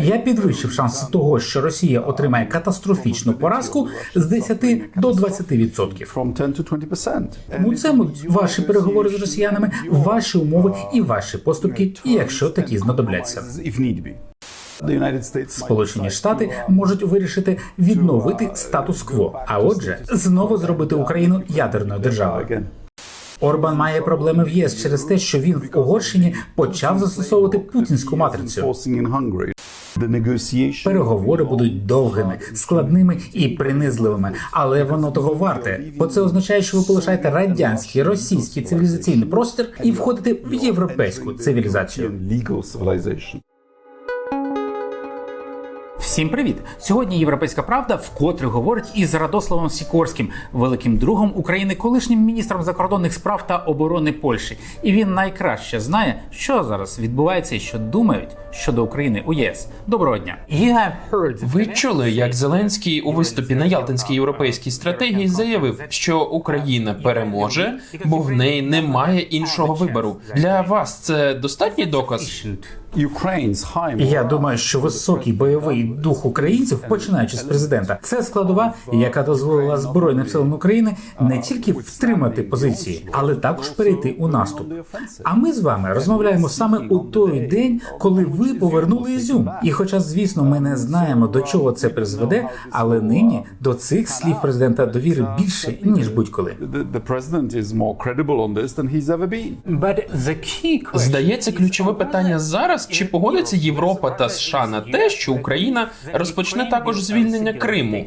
Я підвищив шанси того, що Росія отримає катастрофічну поразку з 10 до 20%. from 10 to 20%. Тому це будуть ваші переговори з росіянами, ваші умови і ваші поступки, і якщо такі знадобляться. Сполучені Штати можуть вирішити відновити статус-кво, а отже, знову зробити Україну ядерною державою. Орбан має проблеми в ЄС через те, що він в Угорщині почав застосовувати путінську матрицю. Переговори будуть довгими, складними і принизливими, але воно того варте, бо це означає, що ви полишаєте радянський російський цивілізаційний простір і входите в європейську цивілізацію. Всім привіт! Сьогодні Європейська Правда вкотре говорить із Радославом Сікорським, великим другом України, колишнім міністром закордонних справ та оборони Польщі. І він найкраще знає, що зараз відбувається і що думають щодо України у ЄС. Доброго дня! Ви чули, як Зеленський у виступі на Ялтинській європейській стратегії заявив, що Україна переможе, бо в неї немає іншого вибору. Для вас це достатній доказ? Я думаю, що високий бойовий дух українців, починаючи з президента, це складова, яка дозволила збройним силам України не тільки втримати позиції, але також перейти у наступ. А ми з вами розмовляємо саме у той день, коли ви повернули Ізюм. І, хоча, звісно, ми не знаємо до чого це призведе, але нині до цих слів президента довіри більше ніж будь-коли. Здається, ключове питання зараз: чи погодиться Європа та США на те, що Україна розпочне також звільнення Криму?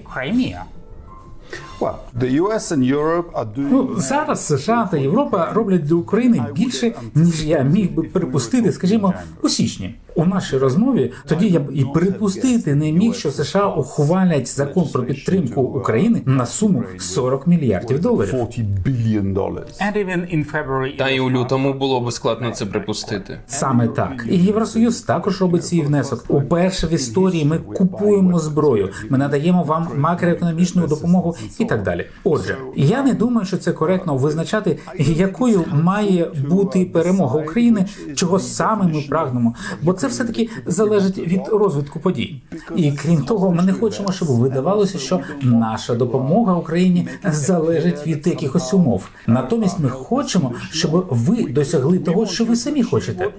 Ну зараз США та Європа роблять для України більше, ніж я міг би припустити, скажімо, у січні. У нашій розмові тоді я б і припустити не міг, що США ухвалять закон про підтримку України на суму 40 мільярдів доларів. 40 billion dollars. And even in February Та й у лютому було б складно це припустити. Саме так. І Євросоюз також робить свій внесок. Уперше в історії ми купуємо зброю, ми надаємо вам макроекономічну допомогу і так далі. Отже, я не думаю, що це коректно визначати, якою має бути перемога України, чого саме ми прагнемо, бо це все таки залежить від розвитку подій. І крім того, ми не хочемо, щоб видавалося, що наша допомога Україні залежить від якихось умов. Натомість ми хочемо, щоб ви досягли того, що ви самі хочете.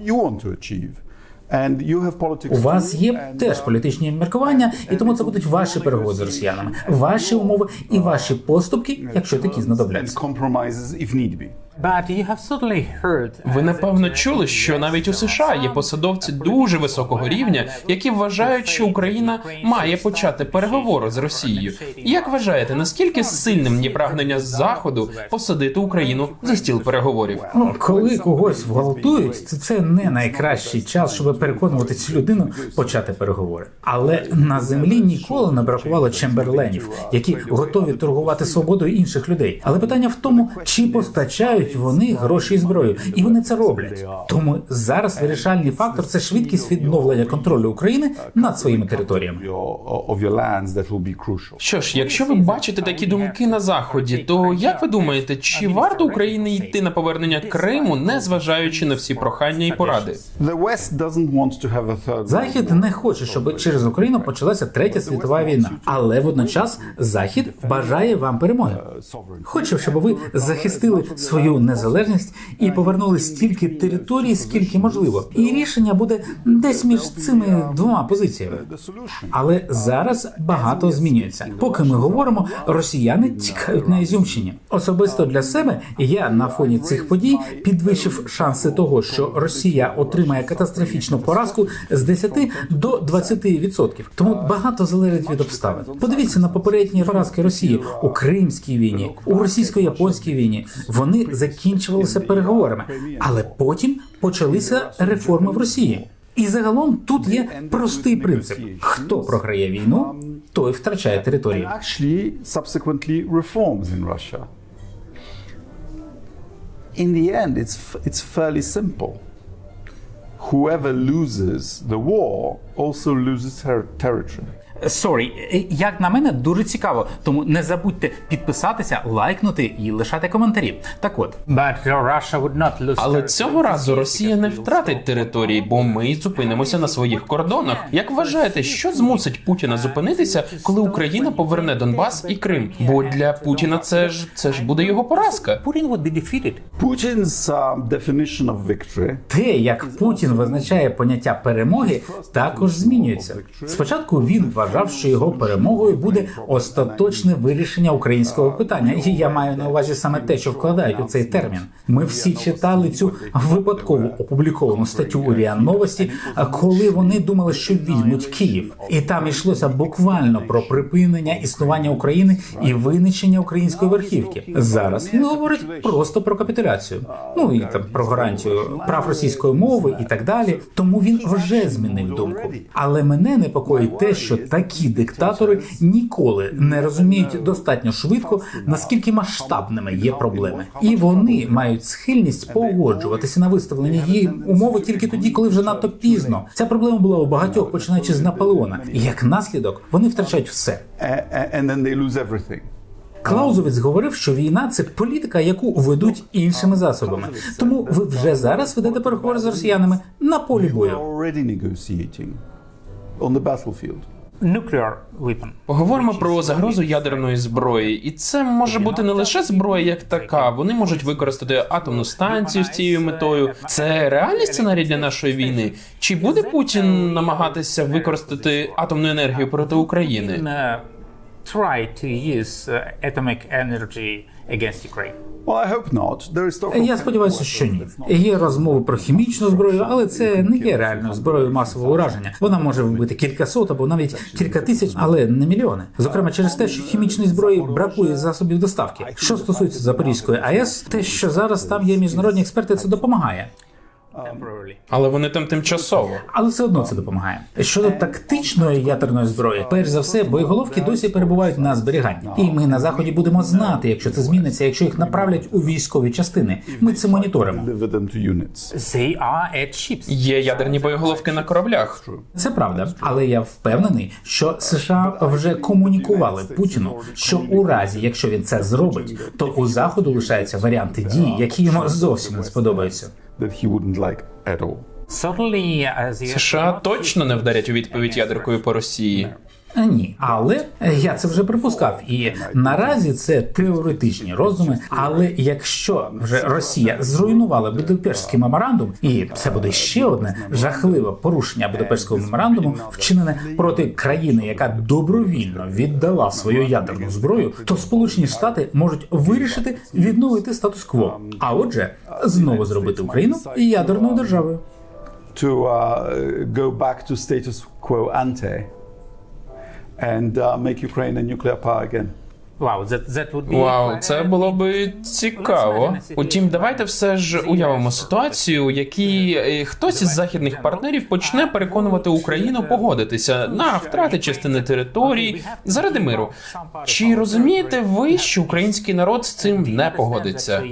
У вас є теж політичні міркування, і тому це будуть ваші переговори з росіянами, ваші умови і ваші поступки, якщо такі знадобляться. Ви напевно чули, що навіть у США є посадовці дуже високого рівня, які вважають, що Україна має почати переговори з Росією. Як вважаєте, наскільки сильним є прагнення з заходу посадити Україну за стіл переговорів? Ну, коли когось гвалтують, це, це не найкращий час, щоб переконувати цю людину почати переговори. Але на землі ніколи не бракувало чемберленів, які готові торгувати свободою інших людей. Але питання в тому, чи постачають вони гроші і зброю, і вони це роблять. Тому зараз вирішальний фактор це швидкість відновлення контролю України над своїми територіями. Що ж, якщо ви бачите такі думки на заході, то як ви думаєте, чи варто Україні йти на повернення Криму, не зважаючи на всі прохання і поради? Захід не хоче, щоб через Україну почалася третя світова війна, але водночас Захід бажає вам перемоги. Хоче, щоб ви захистили свою незалежність і повернули стільки територій, скільки можливо. І рішення буде десь між цими двома позиціями. Але зараз багато змінюється. Поки ми говоримо, росіяни тікають на Ізюмщині. Особисто для себе я на фоні цих подій підвищив шанси того, що Росія отримає катастрофічну поразку з 10 до 20%. Тому багато залежить від обставин. Подивіться на попередні поразки Росії у Кримській війні, у російсько-японській війні. Вони закінчувалися переговорами, але потім почалися реформи в Росії. І загалом тут є простий принцип: хто програє війну, той втрачає територію. In the end, it's, it's fairly simple. Whoever loses the war also loses her territory. Сорі, як на мене, дуже цікаво. Тому не забудьте підписатися, лайкнути і лишати коментарі. Так от. Але цього разу Росія не втратить території, бо ми зупинимося на своїх кордонах. Як вважаєте, що змусить Путіна зупинитися, коли Україна поверне Донбас і Крим? Бо для Путіна це ж це ж буде його поразка. Um, definition of victory те, як Путін визначає поняття перемоги, також змінюється. Спочатку він вважав, що його перемогою буде остаточне вирішення українського питання, і я маю на увазі саме те, що вкладають у цей термін. Ми всі читали цю випадково опубліковану статтю у РІА Новості, коли вони думали, що візьмуть Київ, і там йшлося буквально про припинення існування України і винищення української верхівки. Зараз він говорить просто про капітуляцію. Ну і там про гарантію прав російської мови і так далі. Тому він вже змінив думку. Але мене непокоїть те, що такі диктатори ніколи не розуміють достатньо швидко, наскільки масштабними є проблеми, і вони мають схильність погоджуватися на виставлені їм умови тільки тоді, коли вже надто пізно. Ця проблема була у багатьох, починаючи з Наполеона. І як наслідок вони втрачають все. a- and then they lose everything. Клаузовець говорив, що війна це політика, яку ведуть іншими засобами. Тому ви вже зараз ведете переговори з росіянами на полі бою. Nuclear weapon. Поговоримо про загрозу ядерної зброї, і це може бути не лише зброя як така. Вони можуть використати атомну станцію з цією метою. Це реальний сценарій для нашої війни. Чи буде Путін намагатися використати атомну енергію проти України? Uh, try to use uh, atomic energy against Ukraine. Well, I hope not. There is Я сподіваюся, що ні. Є розмови про хімічну зброю, але це не є реальною зброєю масового ураження. Вона може вбити кількасот або навіть кілька тисяч, але не мільйони. Зокрема, через те, що хімічної зброї бракує засобів доставки. Що стосується Запорізької АЕС, те, що зараз там є міжнародні експерти, це допомагає. Але вони там тимчасово. Але все одно це допомагає. Щодо тактичної ядерної зброї, перш за все, боєголовки досі перебувають на зберіганні, і ми на заході будемо знати, якщо це зміниться, якщо їх направлять у військові частини. Ми це моніторимо. Є ядерні боєголовки на кораблях. Це правда, але я впевнений, що США вже комунікували Путіну, що у разі, якщо він це зробить, то у заходу лишаються варіанти дії, які йому зовсім не сподобаються. That he wouldn't like at all. Certainly, as the США точно не вдарять у відповідь ядеркою по Росії. Е, Ні, але е, я це вже припускав, і наразі це теоретичні роздуми. Але якщо вже Росія зруйнувала Будапештський меморандум, і це буде ще одне жахливе порушення Будапештського меморандуму, вчинене проти країни, яка добровільно віддала свою ядерну зброю, то Сполучені Штати можуть вирішити відновити статус-кво, а отже, знову зробити Україну ядерною державою. To uh, go back to status quo ante and uh, make Ukraine a nuclear power again. Wow, that that would be Вау, це було би цікаво. Утім, давайте все ж уявимо ситуацію, у якій е, хтось із західних партнерів почне переконувати Україну погодитися на втрати частини території заради миру. Чи розумієте ви, що український народ з цим не погодиться?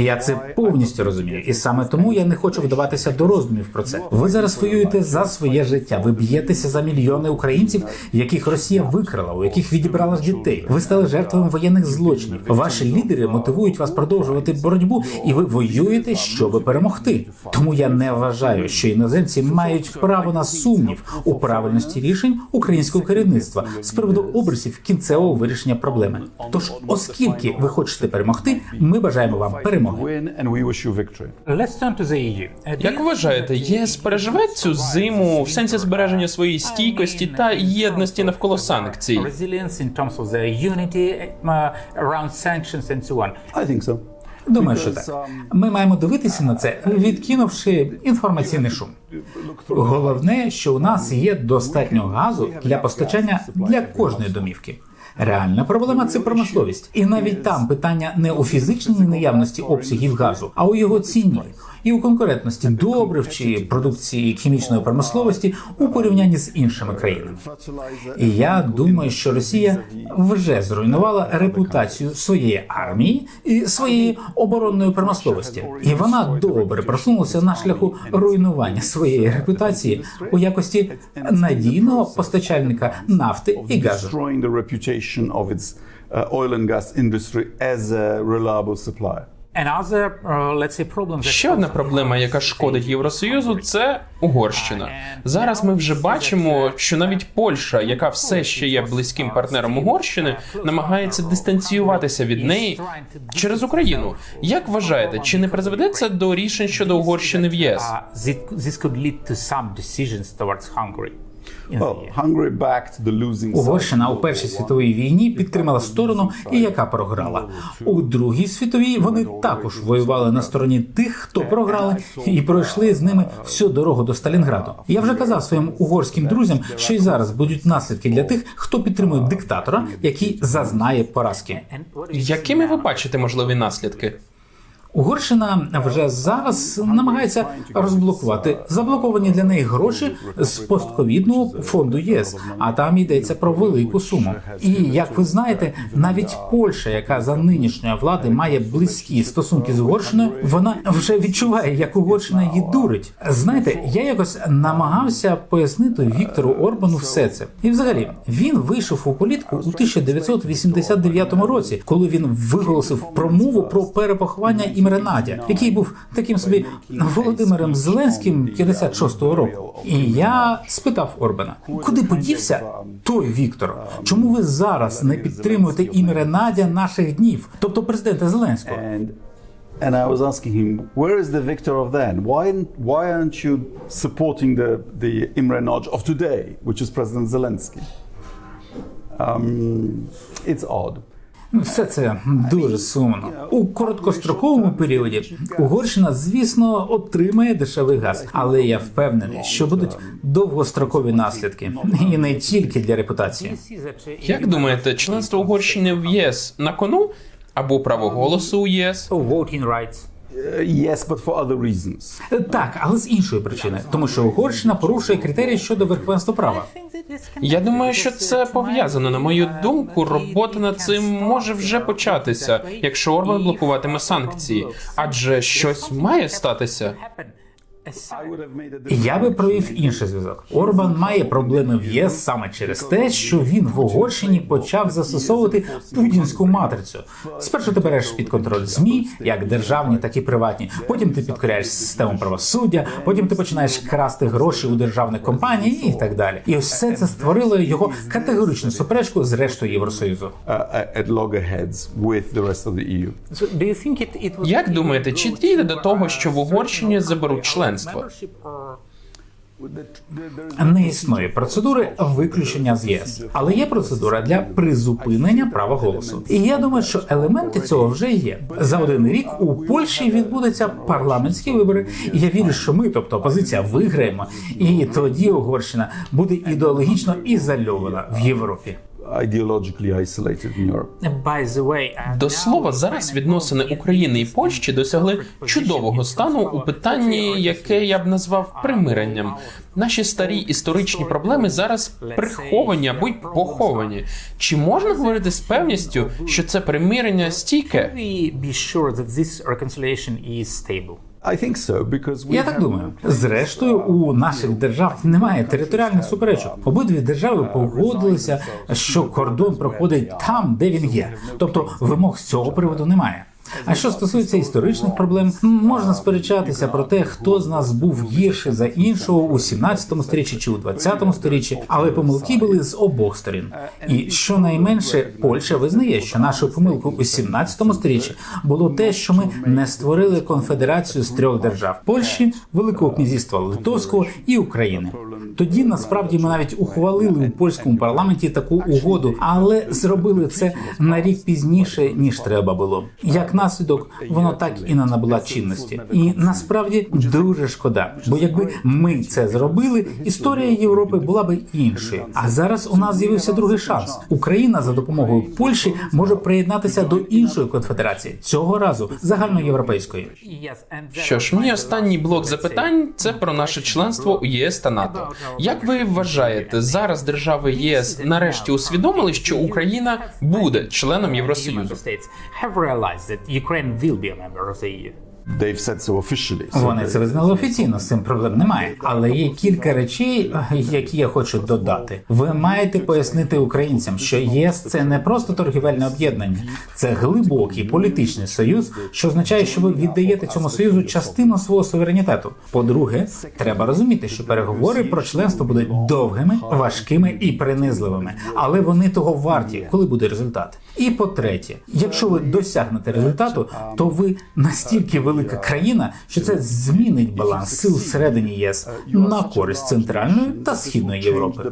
І я це повністю розумію, і саме тому я не хочу вдаватися до роздумів про це. Ви зараз воюєте за своє життя. Ви б'єтеся за мільйони українців, яких Росія викрала, у яких відібрала дітей. Ви стали жертвами воєнних злочинів. Ваші лідери мотивують вас продовжувати боротьбу, і ви воюєте, щоб перемогти. Тому я не вважаю, що іноземці мають право на сумнів у правильності рішень українського керівництва з приводу обрисів кінцевого вирішення проблеми. Тож, оскільки ви хочете перемогти, ми бажаємо вам перемоги. do Як вважаєте, єС переживе цю зиму в сенсі збереження своєї стійкості та єдності навколо санкцій? uh. I think so. Думаю, що так. Ми маємо дивитися на це, відкинувши інформаційний шум. Головне, що у нас є достатньо газу для постачання для кожної домівки. Реальна проблема це промисловість, і навіть там питання не у фізичній наявності обсягів газу, а у його ціні. І у конкурентності добрив чи продукції хімічної промисловості у порівнянні з іншими країнами. І я думаю, що Росія вже зруйнувала репутацію своєї армії і своєї оборонної промисловості, і вона добре просунулася на шляху руйнування своєї репутації у якості надійного постачальника нафти і газу. uh, oil and gas industry as a reliable supplier. Uh, Ще одна проблема, яка шкодить Євросоюзу, це Угорщина. Зараз ми вже бачимо, що навіть Польща, яка все ще є близьким партнером Угорщини, намагається дистанціюватися від неї через Україну. Як вважаєте, чи не призведе це до рішень щодо Угорщини в ЄС? Угорщина у Першій світовій війні підтримала сторону, і яка програла. У Другій світовій вони також воювали на стороні тих, хто програли, і пройшли з ними всю дорогу до Сталінграду. Я вже казав своїм угорським друзям, що й зараз будуть наслідки для тих, хто підтримує диктатора, який зазнає поразки. Якими ви бачите можливі наслідки? Угорщина вже зараз намагається розблокувати заблоковані для неї гроші з постковідного фонду ЄС, а там йдеться про велику суму. І як ви знаєте, навіть Польща, яка за нинішньої влади має близькі стосунки з Угорщиною, вона вже відчуває, як Угорщина її дурить. Знаєте, я якось намагався пояснити Віктору Орбану все це. І взагалі він вийшов у політику у 1989 році, коли він виголосив промову про перепоховання Імре Надя, який був таким собі Володимиром Зеленським 56-го року. І я спитав Орбана, куди подівся той Віктор? Чому ви зараз не підтримуєте Імре Надя наших днів, тобто президента Зеленського? And I was asking him, where is the victor of then? Why why aren't you supporting the the Imre Nagy of today, which is President Zelensky? Um, it's odd. Все це дуже сумно. У короткостроковому періоді Угорщина, звісно, отримає дешевий газ, але я впевнений, що будуть довгострокові наслідки, і не тільки для репутації. Як думаєте, членство Угорщини в ЄС на кону або право голосу у ЄС? voting rights. Yes, but for other reasons. Так, але з іншої причини, тому що Угорщина порушує критерії щодо верховенства права. Я думаю, що це пов'язано. На мою думку, робота над цим може вже початися, якщо Орбан блокуватиме санкції, адже щось має статися. Я би провів інший зв'язок. Орбан має проблеми в ЄС саме через те, що він в Угорщині почав застосовувати путінську матрицю. Спершу ти береш під контроль змі, як державні, так і приватні. Потім ти підкоряєш систему правосуддя, потім ти починаєш красти гроші у державних компаній і так далі. І ось все це створило його категоричну суперечку з рештою Євросоюзу. uh, it would Як думаєте, чи дійде до того, що в Угорщині заберуть членство? Не існує процедури виключення з ЄС, але є процедура для призупинення права голосу. І я думаю, що елементи цього вже є. За один рік у Польщі відбудуться парламентські вибори. І я вірю, що ми, тобто опозиція, виграємо, і тоді Угорщина буде ідеологічно ізольована в Європі. Ideologically isolated in Europe. by the way uh, До слова, зараз відносини України і Польщі досягли чудового стану у питанні, яке я б назвав примиренням. Наші старі історичні проблеми зараз приховані або й поховані. Чи можна говорити з певністю, що це примирення стійке? we be sure that this reconciliation is stable I think so because we Я так думаю. Зрештою, у наших держав немає територіальних суперечок. Обидві держави погодилися, що кордон проходить там, де він є. Тобто вимог з цього приводу немає. А що стосується історичних проблем, можна сперечатися про те, хто з нас був гірший за іншого у 17 сторіччі чи у 20 сторіччі, але помилки були з обох сторін. І щонайменше Польща визнає, що нашою помилкою у 17 сторіччі було те, що ми не створили конфедерацію з трьох держав: Польщі, Великого князівства Литовського і України. Тоді насправді ми навіть ухвалили у польському парламенті таку угоду, але зробили це на рік пізніше ніж треба було. Як наслідок воно так і не набула чинності. І насправді дуже шкода. Бо якби ми це зробили, історія Європи була би іншою. А зараз у нас з'явився другий шанс. Україна за допомогою Польщі може приєднатися до іншої конфедерації цього разу загальноєвропейської. Що ж, мій останній блок запитань це про наше членство у ЄС та НАТО. Як ви вважаєте, зараз держави ЄС нарешті усвідомили, що Україна буде членом Євросоюзу? They've said so officially. So Вони це визнали офіційно, з цим проблем немає. Але є кілька речей, які я хочу додати. Ви маєте пояснити українцям, що ЄС це не просто торгівельне об'єднання, це глибокий політичний союз, що означає, що ви віддаєте цьому союзу частину свого суверенітету. По-друге, треба розуміти, що переговори про членство будуть довгими, важкими і принизливими, але вони того варті, коли буде результат. І по-третє, якщо ви досягнете результату, то ви настільки велика країна, що це змінить баланс сил всередині ЄС на користь центральної та східної Європи.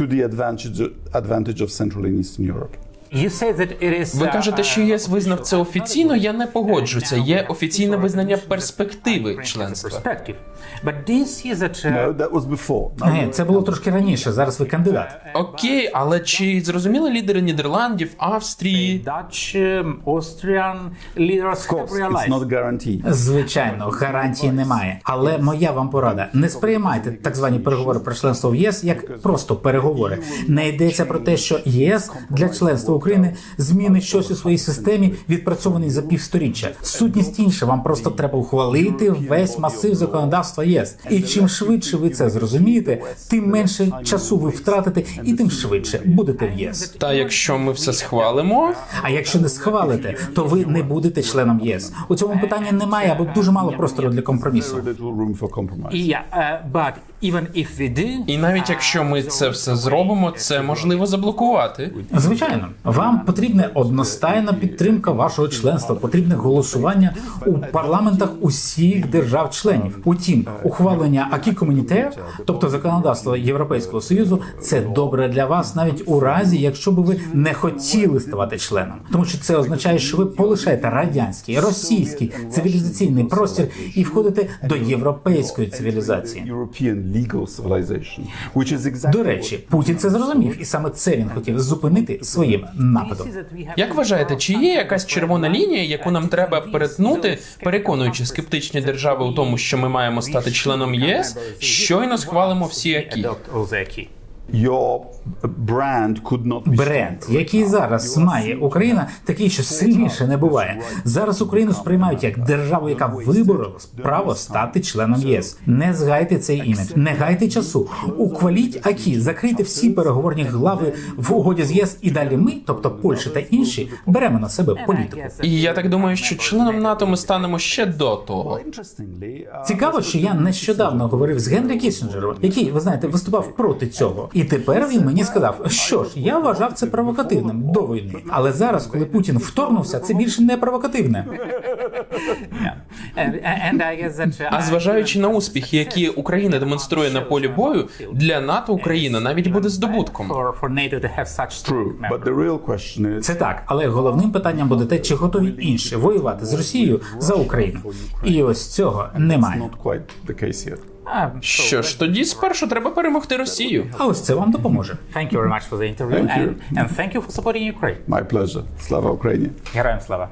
to the advantage advantage of Central and Eastern Europe. You say that it is. Ви uh, кажете, що ЄС визнав це офіційно. Я не погоджуся. Є офіційне визнання перспективи членства. Uh, No, that was before. Now Ні, це було трошки раніше. Зараз ви кандидат. Окей, але чи зрозуміли лідери Нідерландів, Австрії? Um. Звичайно, гарантії немає. Але моя вам порада: не сприймайте так звані переговори про членство в ЄС як просто переговори. Не йдеться про те, що ЄС для членства України змінить щось у своїй системі, відпрацьований за півсторіччя. Сутність інша. Вам просто треба ухвалити весь масив законодавства ЄС. І чим швидше ви це зрозумієте, тим менше часу ви втратите, і тим швидше будете в ЄС. Та якщо ми все схвалимо, А якщо не схвалите, то ви не будете членом ЄС. У цьому питанні немає або дуже мало простору для компромісу. Do, і навіть якщо ми це все зробимо, це можливо заблокувати. Звичайно, вам потрібна одностайна підтримка вашого членства, потрібне голосування у парламентах усіх держав-членів. Утім, ухвалення акі комунітер, тобто законодавство Європейського союзу, це добре для вас, навіть у разі, якщо би ви не хотіли ставати членом, тому що це означає, що ви полишаєте радянський, російський цивілізаційний простір і входите до європейської цивілізації. До речі, Путін це зрозумів, і саме це він хотів зупинити своїм have Як вважаєте, чи є якась червона лінія, яку нам треба перетнути, переконуючи скептичні держави у тому, що ми маємо стати членом ЄС, щойно схвалимо всі акі? Adopt all the acquis. your brand could not be Бренд, який зараз має Україна, такий, що сильніше не буває. Зараз Україну сприймають як державу, яка виборола право стати членом єС. Не згайте цей імідж, не гайте часу. Ухваліть акі, закрийте всі переговорні глави в угоді з ЄС, і далі ми, тобто Польща та інші, беремо на себе політику. І я так думаю, що членом НАТО ми станемо ще до того. Interestingly, uh, Цікаво, що я нещодавно говорив з Генрі Кіссінджером, який, ви знаєте, виступав проти цього. І тепер він мені сказав, що ж, я вважав це провокативним до війни. Але зараз, коли Путін вторгнувся, це більше не провокативне. А зважаючи на успіхи, які Україна демонструє на полі бою, для НАТО Україна навіть буде здобутком. Це так, але головним питанням буде те, чи готові інші воювати з Росією за Україну. І ось цього немає. Um, Що ж, тоді спершу треба перемогти Росію. А ось це вам допоможе. thank you very much for the interview Thank you. and, and thank you for supporting Ukraine. My pleasure. Слава Україні. Героям слава.